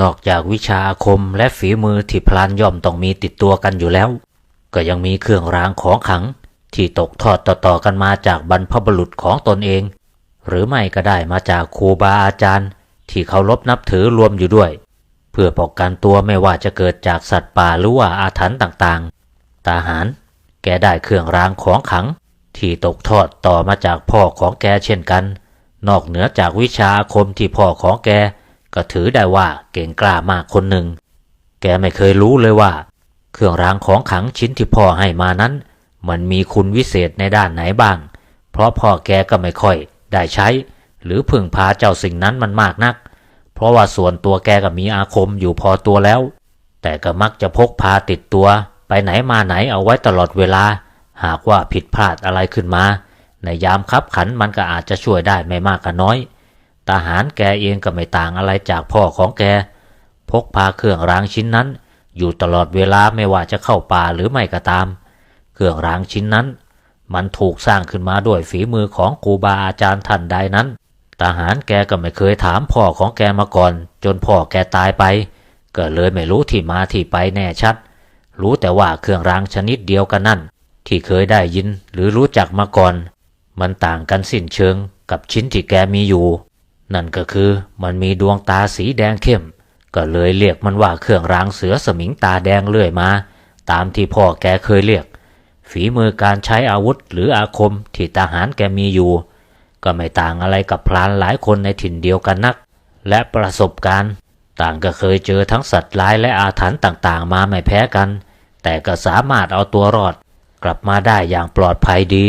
นอกจากวิชาอาคมและฝีมือที่พลานย่อมต้องมีติดตัวกันอยู่แล้ว ก็ยังมีเครื่องรางของขัง ที่ตกทอดต่อๆกันมาจากบรรพบุรุษของตนเอง หรือไม่ก็ได้มาจากครูบาอาจารย์ ที่เคารพนับถือรวมอยู่ด้วย เพื่อป้องกันตัวไม่ว่าจะเกิดจากสัตว์ป่าหรือว่าอาถรรพ์ต่างๆ ตาหาร แกได้เครื่องรางของขัง ที่ตกทอดต่อมาจากพ่อของแกเช่นกัน นอกเหนือจากวิชาอาคมที่พ่อของแก ก็ถือได้ว่าเก่งกล้ามากคนหนึ่ง แกไม่เคยรู้เลยว่า เครื่องรางของขังชิ้นที่พ่อให้มานั้น มันมีคุณวิเศษในด้านไหนบ้าง เพราะพ่อแกก็ไม่ค่อย ได้ใช้ หรือพึ่งพาเจ้าสิ่งนั้นมันมากนัก เพราะว่าส่วนตัวแกก็มีอาคมอยู่พอตัวแล้ว แต่ก็มักจะพกพาติดตัว ไปไหนมาไหนเอาไว้ตลอดเวลา หากว่าผิดพลาดอะไรขึ้นมา ในยามคับขันมันก็อาจจะช่วยได้ไม่มากก็น้อย ทหารแกเองก็ไม่ต่างอะไรจากพ่อของแก พกพาเครื่องรางชิ้นนั้น อยู่ตลอดเวลาไม่ว่าจะเข้าป่าหรือไม่ก็ตาม เครื่องรางชิ้นนั้น มันถูกสร้างขึ้นมาด้วยฝีมือของครูบาอาจารย์ท่านใดนั้น ทหารแกก็ไม่เคยถามพ่อของแกมาก่อน จนพ่อแกตายไป ก็เลยไม่รู้ที่มาที่ไปแน่ชัด รู้แต่ว่าเครื่องรางชนิดเดียวกันนั่น ที่เคยได้ยินหรือรู้จักมาก่อน มันต่างกันสิ้นเชิงกับชิ้นที่แกมีอยู่ นั่นก็คือมันมีดวงตาสีแดงเข้ม ก็เลยเรียกมันว่าเครื่องรางเสือสมิงตาแดงเรื่อยมา ตามที่พ่อแกเคยเรียก ฝีมือการใช้อาวุธหรืออาคมที่ทหารแกมีอยู่ ก็ไม่ต่างอะไรกับพรานหลายคนในถิ่นเดียวกันนัก และประสบการณ์ ต่างก็เคยเจอทั้งสัตว์ร้ายและอาถรรพ์ต่างๆ มาไม่แพ้กัน แต่ก็สามารถเอาตัวรอด กลับมาได้อย่างปลอดภัยดี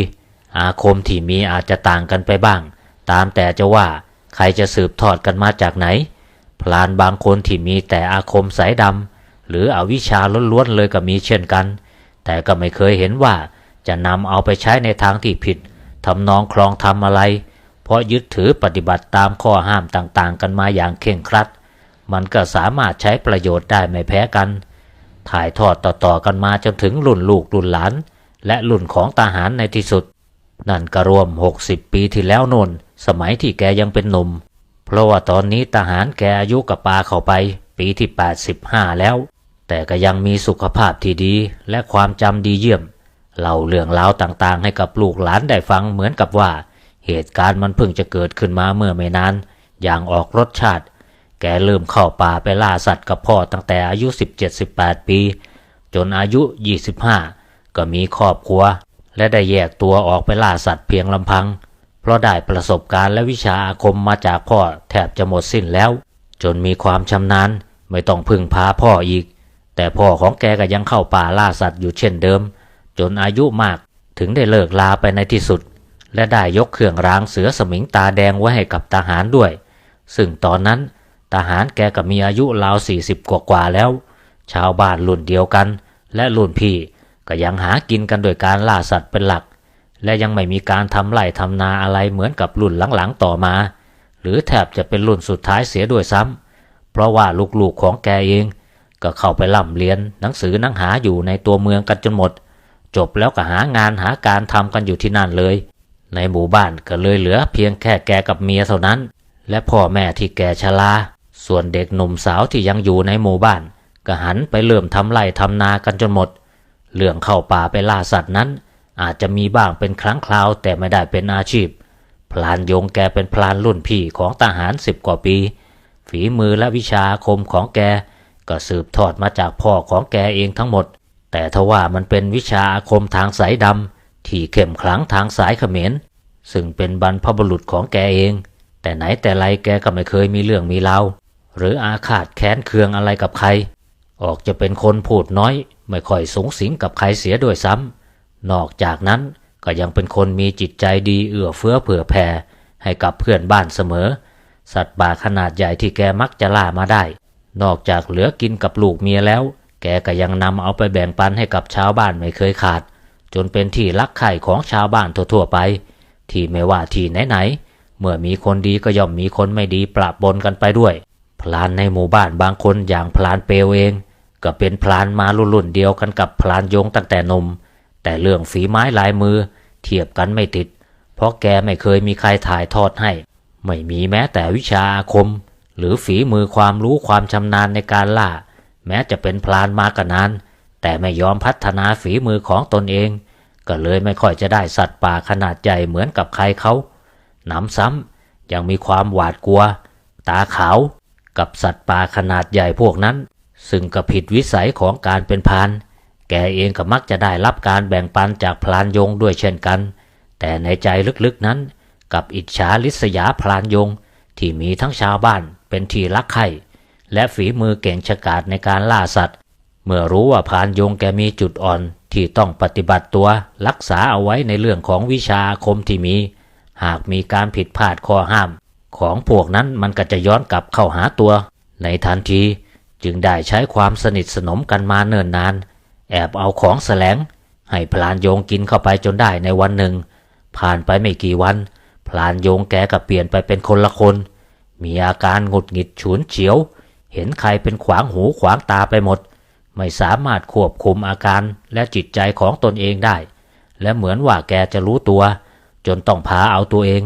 อาคมที่มีอาจจะต่างกันไปบ้าง ตามแต่จะว่า ใครจะสืบทอดกันมาจากไหน พลานบางคนที่มีแต่อาคมสายดำหรืออวิชาล้วนๆเลยก็มีเช่นกัน แต่ก็ไม่เคยเห็นว่าจะนำเอาไปใช้ในทางที่ผิดทำนองคลองทำอะไร เพราะยึดถือปฏิบัติตามข้อห้ามต่างๆ กันมาอย่างเคร่งครัด มันก็สามารถใช้ประโยชน์ได้ไม่แพ้กัน ถ่ายทอดต่อๆกันมาจนถึงรุ่นลูกรุ่นหลาน และรุ่นของทหารในที่สุด นั่นก็รวม 60 ปีที่แล้วนน สมัยที่แกยังเป็นหนุ่ม เพราะว่าตอนนี้ทหารแกอายุกับปาเข้าไป ปีที่ 85 แล้ว แต่ก็ยังมีสุขภาพที่ดีและความจำดีเยี่ยม เล่าเรื่องราวต่างๆ ให้กับลูกหลานได้ฟังเหมือนกับว่า เหตุการณ์มันเพิ่งจะเกิดขึ้นมาเมื่อไม่นาน อย่างออกรสชาติ แกเริ่มเข้าป่าไปล่าสัตว์กับพ่อตั้งแต่อายุ 17-18 ปี จนอายุ 25ก็มีครอบครัว และได้แยกตัวออกไปล่าสัตว์เพียงลำพัง เพราะได้ประสบการณ์และวิชาอาคมมาจากพ่อแทบจะหมดสิ้นแล้ว จนมีความชำนาญไม่ต้องพึ่งพาพ่ออีก แต่พ่อของแกก็ยังเข้าป่าล่าสัตว์อยู่เช่นเดิม จนอายุมากถึงได้เลิกลาไปในที่สุด และได้ยกเครื่องรางเสือสมิงตาแดงไว้ให้กับทหารด้วย ซึ่งตอนนั้นทหารแกก็มีอายุราวสี่สิบกว่าแล้ว ชาวบ้านรุ่นเดียวกัน และรุ่นพี่ก็ยังหากินกันโดยการล่าสัตว์เป็นหลัก และยังไม่มีการทำไร่ทำนาอะไรเหมือนกับรุ่นหลังๆต่อมา หรือแทบจะเป็นรุ่นสุดท้ายเสียด้วยซ้ำเพราะว่าลูกๆของแกเอง ก็เข้าไปล่ำเรียนหนังสือหนังหาอยู่ในตัวเมืองกันจนหมด จบแล้วก็หางานหาการทำกันอยู่ที่นั่นเลย ในหมู่บ้านก็เลยเหลือเพียงแค่แกกับเมียเท่านั้น และพ่อแม่ที่แกชราส่วนเด็กหนุ่มสาวที่ยังอยู่ในหมู่บ้าน ก็หันไปเริ่มทำไร่ทำนากันจนหมด เรื่องเข้าป่าไปล่าสัตว์นั้น อาจจะมีบ้างเป็นครั้งคราวแต่ไม่ได้เป็นอาชีพ พลานยงแกเป็นพลานรุ่นพี่ของทหารสิบกว่าปี ฝีมือและวิชาคมของแกก็สืบทอดมาจากพ่อของแกเองทั้งหมด แต่ทว่ามันเป็นวิชาอาคมทางสายดำที่เข้มขลังทางสายเขมร ซึ่งเป็นบรรพบุรุษของแกเอง แต่ไหนแต่ไรแกก็ไม่เคยมีเรื่องมีเล่าหรืออาฆาตแค้นเคืองอะไรกับใคร ออกจะเป็นคนพูดน้อย ไม่ค่อยสูงสิงกับใครเสียด้วยซ้ำ นอกจากนั้นก็ยังเป็นคนมีจิตใจดีเอื้อเฟื้อเผื่อแผ่ให้กับเพื่อนบ้านเสมอ สัตว์ป่าขนาดใหญ่ที่แกมักจะล่ามาได้ นอกจากเหลือกินกับลูกเมียแล้ว แกก็ยังนำเอาไปแบ่งปันให้กับชาวบ้านไม่เคยขาด จนเป็นที่รักใคร่ของชาวบ้านทั่วๆไป ที่ไม่ว่าที่ไหนๆเมื่อมีคนดีก็ย่อมมีคนไม่ดีปะปนกันไปด้วย พลานในหมู่บ้านบางคนอย่างพลานเปลวเอง ก็เป็นพลานมารุ่นๆเดียวกันกับพลานยงตั้งแต่หนม แต่เรื่องฝีไม้ลายมือเทียบกันไม่ติด เพราะแกไม่เคยมีใครถ่ายทอดให้ ไม่มีแม้แต่วิชาอาคม หรือฝีมือความรู้ความชำนาญในการล่า แม้จะเป็นพลานมากนาน แต่ไม่ยอมพัฒนาฝีมือของตนเอง ก็เลยไม่ค่อยจะได้สัตว์ป่าขนาดใหญ่เหมือนกับใครเขาหนำซ้ำยังมีความหวาดกลัว ตาขาวกับสัตว์ป่าขนาดใหญ่พวกนั้น ซึ่งก็ผิดวิสัยของการเป็นพราน แกเองก็มักจะได้รับการแบ่งปันจากพลานยงด้วยเช่นกัน แต่ในใจลึกๆนั้นกับอิจฉาลิษยาพลานยงที่มีทั้งชาวบ้านเป็นที่รักใคร่และฝีมือเก่งฉกาจในการล่าสัตว์ เมื่อรู้ว่าพรานยงแกมีจุดอ่อนที่ต้องปฏิบัติตัวรักษาเอาไว้ในเรื่องของวิชาอาคมที่มี หากมีการผิดพลาดข้อห้าม ของพวกนั้นมันก็จะย้อนกลับเข้าหาตัว ในทันทีจึงได้ใช้ความสนิทสนมกันมาเนิ่นนาน แอบเอาของแสลง ให้พลานโยงกินเข้าไปจนได้ในวันหนึ่ง ผ่านไปไม่กี่วัน พลานโยงแกก็เปลี่ยนไปเป็นคนละคน มีอาการหงุดหงิดฉุนเฉียว เห็นใครเป็นขวางหูขวางตาไปหมด ไม่สามารถควบคุมอาการและจิตใจของตนเองได้ และเหมือนว่าแกจะรู้ตัว จนต้องพาเอาตัวเอง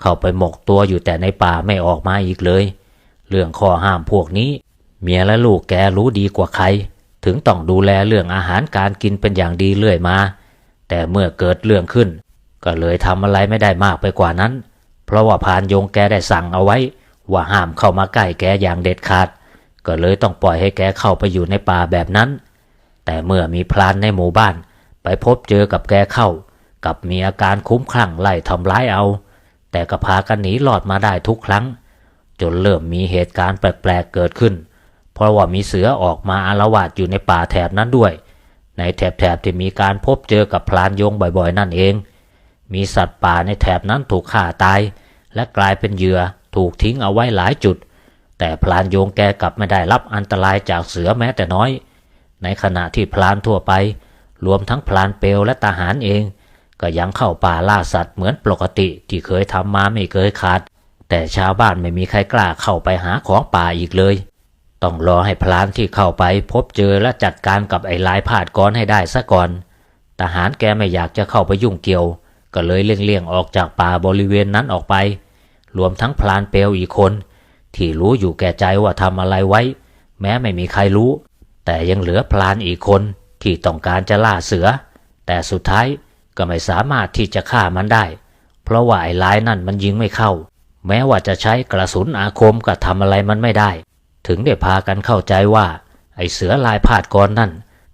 เข้าไปหมกตัวอยู่แต่ในป่าไม่ออกมาอีกเลย เรื่องข้อห้ามพวกนี้ เมียและลูกแกรู้ดีกว่าใคร ถึงต้องดูแลเรื่องอาหารการกินเป็นอย่างดีเรื่อยมา แต่เมื่อเกิดเรื่องขึ้น ก็เลยทำอะไรไม่ได้มากไปกว่านั้น เพราะว่าพานยงแกได้สั่งเอาไว้ ว่าห้ามเข้ามาใกล้แกอย่างเด็ดขาด ก็เลยต้องปล่อยให้แกเข้าไปอยู่ในป่าแบบนั้น แต่เมื่อมีพลานในหมู่บ้าน ไปพบเจอกับแกเข้า กับมีอาการคุ้มคลั่งไล่ทำร้ายเอา แต่ก็พากันหนีหลอดมาได้ทุกครั้ง จนเริ่มมีเหตุการณ์แปลกๆเกิดขึ้น เพราะว่ามีเสือออกมาอาละวาดอยู่ในป่าแถบนั้นด้วย ในแถบๆที่มีการพบเจอกับพลานยงบ่อยๆ นั่นเอง มีสัตว์ป่าในแถบนั้นถูกฆ่าตาย และกลายเป็นเหยื่อถูกทิ้งเอาไว้หลายจุด แต่พลานโยงแกกลับไม่ได้รับอันตรายจากเสือแม้แต่น้อย ในขณะที่พลานทั่วไป รวมทั้งพลานเปลวและทหารเอง ก็ยังเข้าป่าล่าสัตว์เหมือนปกติที่เคยทำมาไม่เคยขาด แต่ชาวบ้านไม่มีใครกล้าเข้าไปหาของป่าอีกเลย ต้องรอให้พลานที่เข้าไปพบเจอและจัดการกับไอ้ลายผาดก้อนให้ได้ซะก่อน ทหารแกไม่อยากจะเข้าไปยุ่งเกี่ยว ก็เลยเลี่ยงๆออกจากป่าบริเวณนั้นออกไป รวมทั้งพลานเปลวอีกคน ที่รู้อยู่แก่ใจว่าทำอะไรไว้ แม้ไม่มีใครรู้ แต่ยังเหลือพลานอีกคนที่ต้องการจะล่าเสือ แต่สุดท้ายก็ไม่สามารถที่จะฆ่ามันได้ เพราะว่าไอ้ลายนั่นมันยิงไม่เข้า แม้ว่าจะใช้กระสุนอาคมก็ทำอะไรมันไม่ได้ ถึงได้พากันเข้าใจว่า ไอเสือลายพาดกรนั่น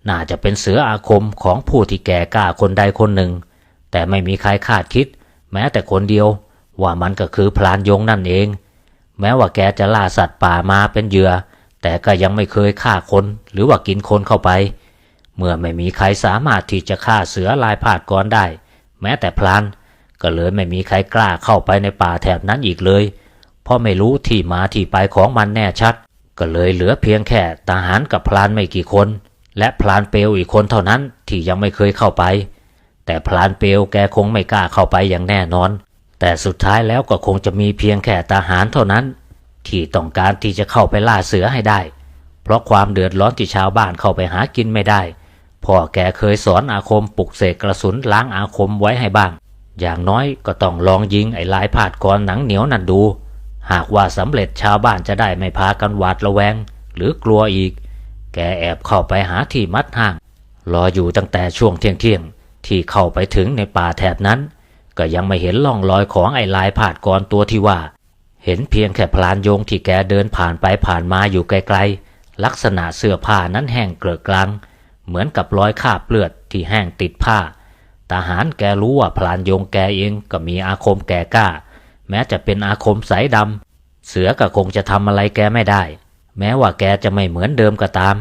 น่าจะเป็นเสืออาคมของผู้ที่แก่กล้าคนใดคนหนึ่ง แต่ไม่มีใครคาดคิด แม้แต่คนเดียว ว่ามันก็คือพลานยงนั่นเอง แม้ว่าแกจะล่าสัตว์ป่ามาเป็นเหยื่อ แต่ก็ยังไม่เคยฆ่าคนหรือว่ากินคนเข้าไป เมื่อไม่มีใครสามารถที่จะฆ่าเสือลายพาดกรได้ แม้แต่พลานก็เลยไม่มีใครกล้าเข้าไปในป่าแถบนั้นอีกเลย เพราะไม่รู้ที่มาที่ไปของมันแน่ชัด ก็เลยเหลือเพียงแค่ทหารกับพลานไม่กี่คน และพลานเปลวอีกคนเท่านั้นที่ยังไม่เคยเข้าไป แต่พลานเปลวแกคงไม่กล้าเข้าไปอย่างแน่นอน แต่สุดท้ายแล้วก็คงจะมีเพียงแค่ทหารเท่านั้น ที่ต้องการที่จะเข้าไปล่าเสือให้ได้ เพราะความเดือดร้อนที่ชาวบ้านเข้าไปหากินไม่ได้พ่อแกเคยสอนอาคมปลุกเสกกระสุนล้างอาคมไว้ให้บ้าง อย่างน้อยก็ต้องลองยิงไอ้ลายผาดกรหนังเหนียวนั่นดู หากว่าสำเร็จชาวบ้านจะได้ไม่พากันหวาดระแวง หรือกลัวอีก แกแอบเข้าไปหาที่มัดห่าง รออยู่ตั้งแต่ช่วงเที่ยงเที่ยงที่เข้าไปถึงในป่าแถบนั้น ก็ยังไม่เห็นล่องรอยของไอ้ลายผาดกรตัวที่ว่า เห็นเพียงแค่พลานโยงที่แกเดินผ่านไปผ่านมาอยู่ไกลๆ ลักษณะเสื้อผ้านั้นแห้งเกลอะกลัง เหมือนกับรอยคาบเลือดที่แห้งติดผ้าทหารแกรู้ว่าพลานโยงแกเองก็มีอาคมแก่กล้า แม้จะเป็นอาคมสายดำ เสือก็คงจะทำอะไรแกไม่ได้ แม้ว่าแกจะไม่เหมือนเดิมก็ตาม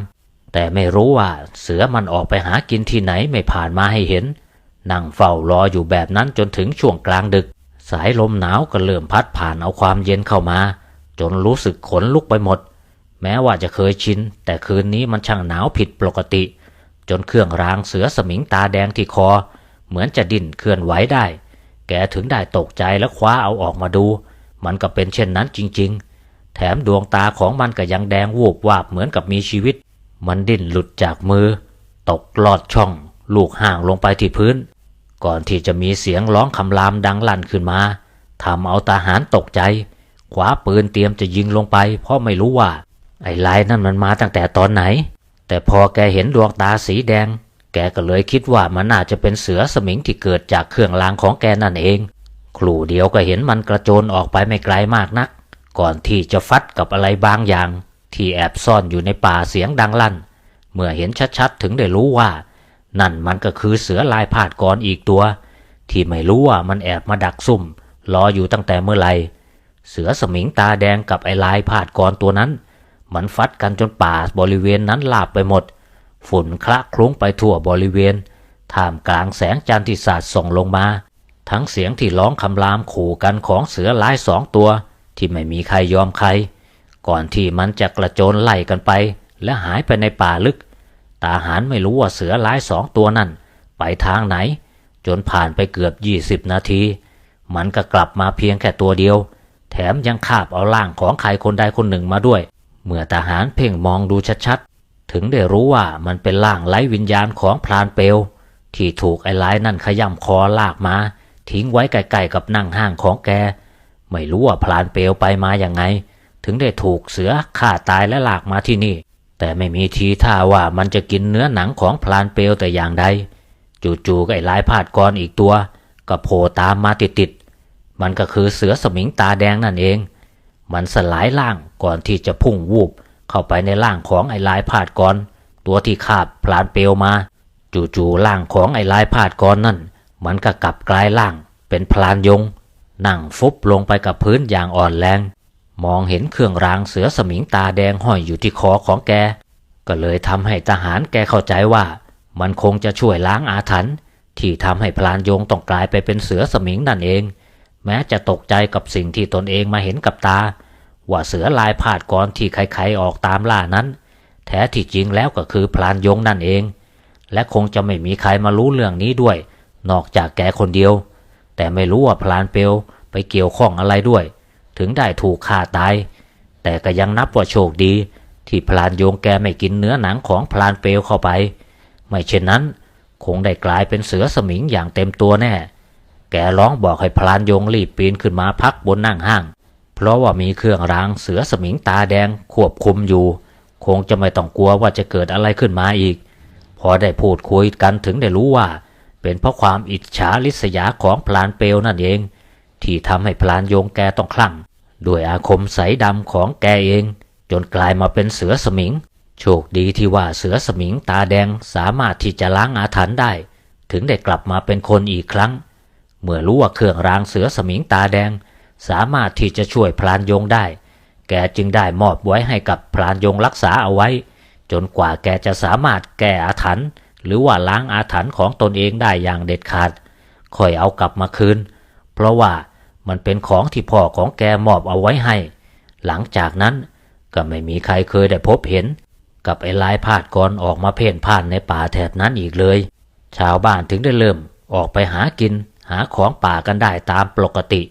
แต่ไม่รู้ว่าเสือมันออกไปหากินที่ไหนไม่ผ่านมาให้เห็น นั่งเฝ้ารออยู่แบบนั้นจนถึงช่วงกลางดึก สายลมหนาวก็เริ่มพัดผ่านเอาความเย็นเข้ามา จนรู้สึกขนลุกไปหมด แม้ว่าจะเคยชิน แต่คืนนี้มันช่างหนาวผิดปกติ จนเครื่องรางเสือสมิงตาแดงที่คอ เหมือนจะดิ้นเคลื่อนไหวได้ แกถึงได้ตกใจและคว้าเอาออกมาดู มันก็เป็นเช่นนั้นจริง ๆ แถมดวงตาของมันก็ยังแดงวูบวาบเหมือนกับมีชีวิต มันดิ้นหลุดจากมือ ตกลอดช่อง ลูกห่างลงไปที่พื้น ก่อนที่จะมีเสียงร้องคำรามดังลั่นขึ้นมาทำเอาทหารตกใจขวาปืนเตรียมจะยิงลงไป เพราะไม่รู้ว่า ไอ้ลายนั่นมันมาตั้งแต่ตอนไหน แต่พอแกเห็นดวงตาสีแดง กก็เลยคิดว่ามันน่าจะเป็นเสือสมิงที่เกิดจากเครื่องรางของแกนั่นเอง ครู่เดียวก็เห็นมันกระโจนออกไปไม่ไกลมากนัก ก่อนที่จะฟัดกับอะไรบางอย่าง ที่แอบซ่อนอยู่ในป่าเสียงดังลั่น เมื่อเห็นชัดๆถึงได้รู้ว่า นั่นมันก็คือเสือลายพาดกรอีกตัว ที่ไม่รู้ว่ามันแอบมาดักซุ่มรออยู่ตั้งแต่เมื่อไหร่เสือสมิงตาแดงกับไอ้ลายพาดกรตัวนั้น มันฟัดกันจนป่าบริเวณนั้นลาบไปหมด ฝุ่นคละคลุ้งไปทั่วบริเวณ ท่ามกลางแสงจันทร์ที่สาดส่องลงมา ทั้งเสียงที่ร้องคำรามขู่กันของเสือลายสองตัว ที่ไม่มีใครยอมใคร ก่อนที่มันจะกระโจนไล่กันไป และหายไปในป่าลึก ตาหารไม่รู้ว่าเสือลายสองตัวนั่น ไปทางไหน จนผ่านไปเกือบยี่สิบนาที มันก็กลับมาเพียงแค่ตัวเดียว แถมยังคาบเอาร่างของใครคนใดคนหนึ่งมาด้วย เมื่อทหารเพ่งมองดูชัด ถึงได้รู้ว่ามันเป็นร่างไร้วิญญาณของพรานเปลวที่ถูกไอ้ลายนั่นขย่ำคอลากมา ทิ้งไว้ใกล้ๆกับนั่งห้างของแก ไม่รู้ว่าพรานเปลวไปมาอย่างไง ถึงได้ถูกเสือฆ่าตายและลากมาที่นี่ แต่ไม่มีทีท่าว่ามันจะกินเนื้อหนังของพรานเปลวแต่อย่างใดจู่ๆก็ไอ้ลายพาดกรอีกตัวก็โผล่ตามมาติดๆมันก็คือเสือสมิงตาแดงนั่นเอง มันสลายร่างก่อนที่จะพุ่งวูบ เข้าไปในร่างของไอ้ลายพาดกรตัวที่คาบพลานเปลวมา จู่ๆร่างของไอ้ลายพาดกรนั่น มันก็กลับกลายร่างเป็นพลานยง นั่งฟุบลงไปกับพื้นอย่างอ่อนแรง มองเห็นเครื่องรางเสือสมิงตาแดงห้อยอยู่ที่คอของแก ก็เลยทำให้ทหารแกเข้าใจว่า มันคงจะช่วยล้างอาถรรพ์ที่ทำให้พลานยงต้องกลายไปเป็นเสือสมิงนั่นเอง แม้จะตกใจกับสิ่งที่ตนเองมาเห็นกับตา ว่าเสือลายพาดกรที่ใครๆออกตามล่านั้น แท้ที่จริงแล้วก็คือพลานยงนั่นเอง และคงจะไม่มีใครมารู้เรื่องนี้ด้วย นอกจากแกคนเดียว แต่ไม่รู้ว่าพลานเปลวไปเกี่ยวข้องอะไรด้วย ถึงได้ถูกฆ่าตาย แต่ก็ยังนับว่าโชคดี ที่พลานยงแกไม่กินเนื้อหนังของพลานเปลวเข้าไป ไม่เช่นนั้น คงได้กลายเป็นเสือสมิงอย่างเต็มตัวแน่ แกร้องบอกให้พลานยงรีบปีนขึ้นมาพักบนนั่งห้าง เพราะว่ามีเครื่องรางเสือสมิงตาแดงควบคุมอยู่ คงจะไม่ต้องกลัวว่าจะเกิดอะไรขึ้นมาอีก พอได้พูดคุยกันถึงได้รู้ว่า เป็นเพราะความอิจฉาริษยาของพลานเปลวนั่นเอง ที่ทำให้พลานโยงแกต้องคลั่งด้วยอาคมใสดำของแกเอง จนกลายมาเป็นเสือสมิง โชคดีที่ว่าเสือสมิงตาแดงสามารถที่จะล้างอาถรรพ์ได้ ถึงได้กลับมาเป็นคนอีกครั้ง เมื่อรู้ว่าเครื่องรางเสือสมิงตาแดง สามารถที่จะช่วยพลานยงได้ แกจึงได้มอบไว้ให้กับพลานยงรักษาเอาไว้ จนกว่าแกจะสามารถแก้อาถรรพ์หรือว่าล้างอาถรรพ์ของตนเองได้อย่างเด็ดขาดค่อยเอากลับมาคืน เพราะว่ามันเป็นของที่พ่อของแกมอบเอาไว้ให้ หลังจากนั้นก็ไม่มีใครเคยได้พบเห็น กับไอ้ลายพาดกรออกมาเพ่นพ่านในป่าแถบนั้นอีกเลย ชาวบ้านถึงได้เริ่มออกไปหากินหาของป่ากันได้ตามปกติ